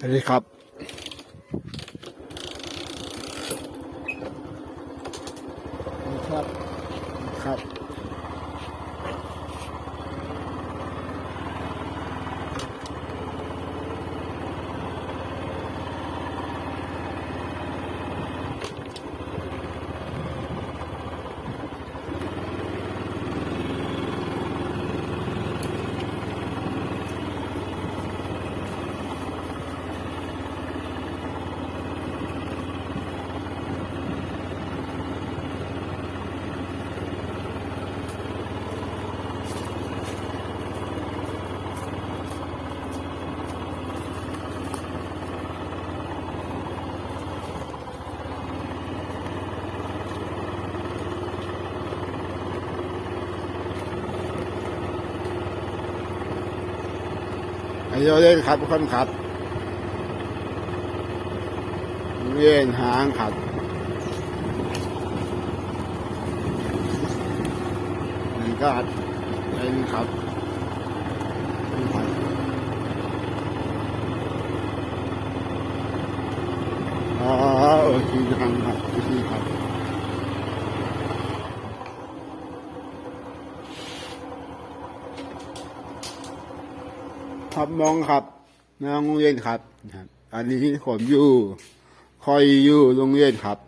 สวัสดีครับ ครับ ครับ อันนี้เราเล่นครับทุกคนครับเล่นหางครับนี่ก็เล่นครับนี่ครับอ๋อโอเคครับครับโอเครับมองครับน้องโรงเรียนครับครับ อันนี้ผมอยู่คอยอยู่โรงเรียนครับ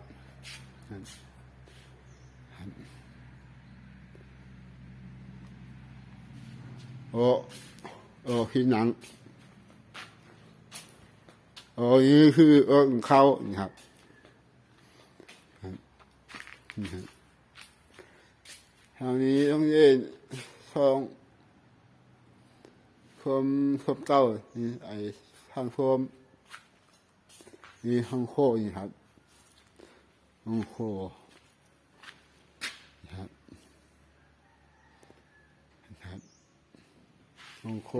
โอ้โอ้พี่หนังโอ้นี่คือเออเขานี่ครับครับนี่ครับทางนี้ต้องเรียนทอง พรมพมเก้านี่ไอ้ทางพรมนี่ห้องโคนี่ครับห้องโคนี่ครับนี่ครับห้องโค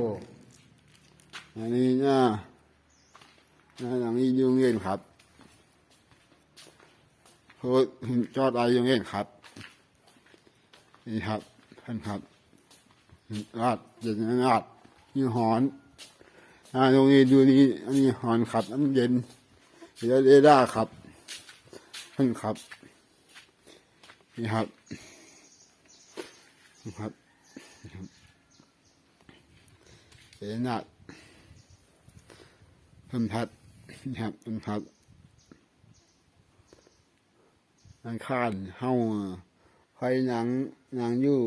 อันนี้หน้าหน้าหลังนี้ยุงเย็นครับโพสจอดอะไรยุงเย็นครับนี่ครับท่านครับราดเย็นราด นี่หอนอ่าตรงนี้ดูนี่อันนี้หอนครับน้ำเย็นเดี๋ยวเรดาร์ครับท่านครับ นี่ครับนี่ครับเสนาดพันพัดครับพันพัดนังข้านเฮาไฟหนังหนังอยู่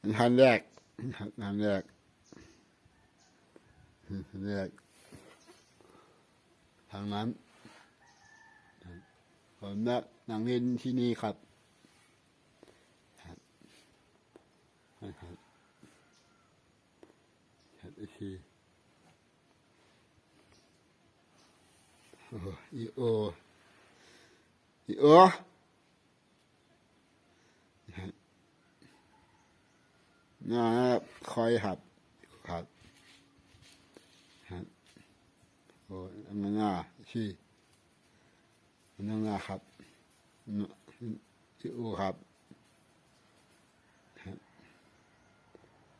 อันทันแรกครับอันแรก อันแรกทางนั้นผมนักหนังเรียนที่นี่ครับครับครับแคททีโอ้อีโออีโอนะครับคอยหับครับโอ้ อันนั้นน่ะชีอันนั้นน่ะครับชื่อโอครับ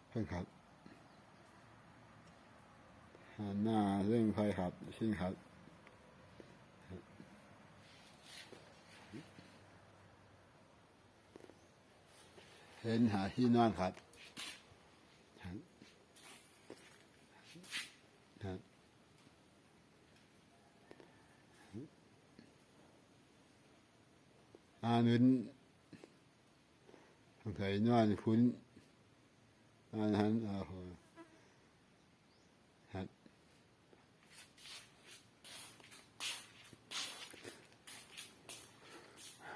เพิ่งครับหน้าเรื่องใครครับชิงครับเห็นหาที่นอนครับครับ อานุนไผ่นอนคุ้นอาหันอาหัวหัด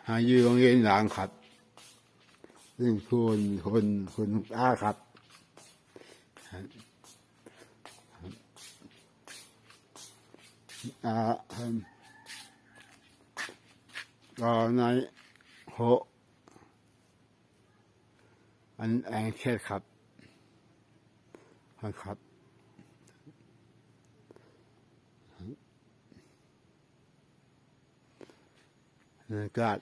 หายืองเงินหลังขัดซึ่งคนคนคนอาขัดอาหัน ก็ในโหอันแองเชตครับครับอากาศ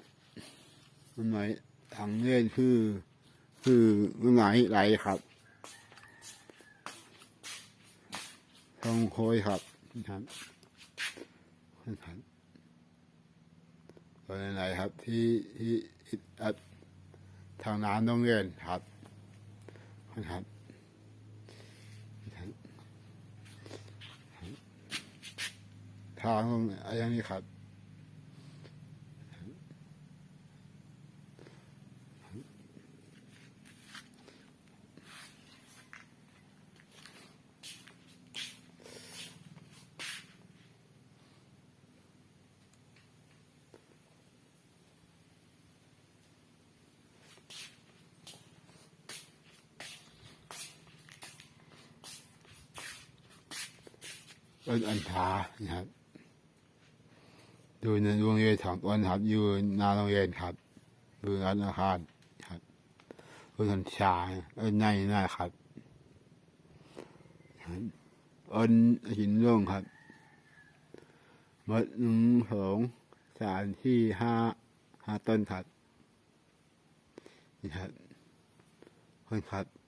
มันไหนทางเล่นคือ คือมันไหนไหลครับทองโคยครับครับครับ ตอนไหนครับที่ที่ที่อะทางน้ำต้องเรียนครับคนครับครับทางตรงอะไรอย่างนี้ครับ เป็นอันทานะครับอยู่ในโรงเรียนของต้นครับ อยู่นาโรงเรียนครับอยู่ร้านอาหารครับเป็นอันชาเอ็นในนะครับครับเอ็นหินร่งครับหมดหนึ่งสองสามที่ห้าห้าต้นครับนี่ครับคนครับ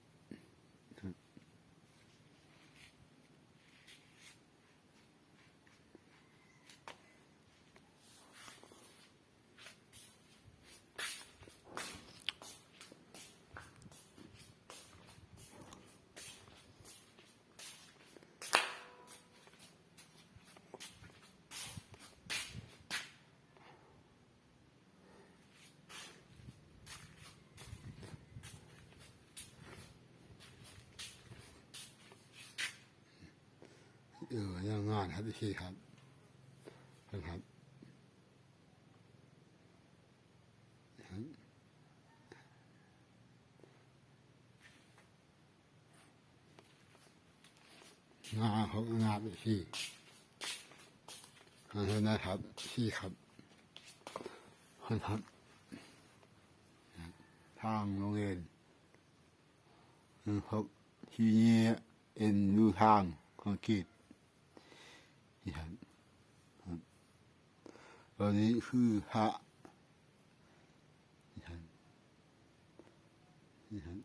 เออยังงานครับพี่ครับครับงานเขางานพี่ขอบนะครับพี่ครับขอบคุณครับทางโรงเรียนนะครับที่นี่เอ็นดูทางคอนกรีต นี่ครับครับ ตอนนี้คือพระนี่ครับนี่ครับ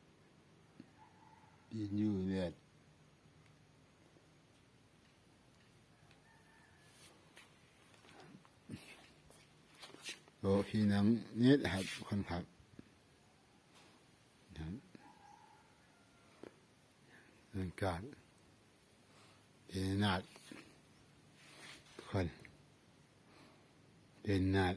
ยืนอยู่เรียดโลพี่นังเน็ตครับคนครับครับเรื่องการเป็นนาดคน เป็นนาด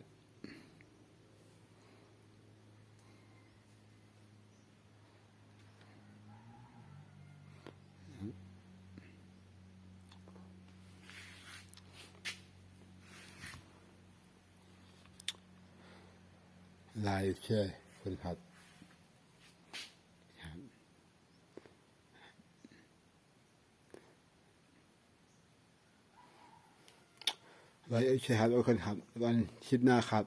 ลายเช่คนครับครับ ไว้เช่ครับคนครับวันชิดหน้าครับ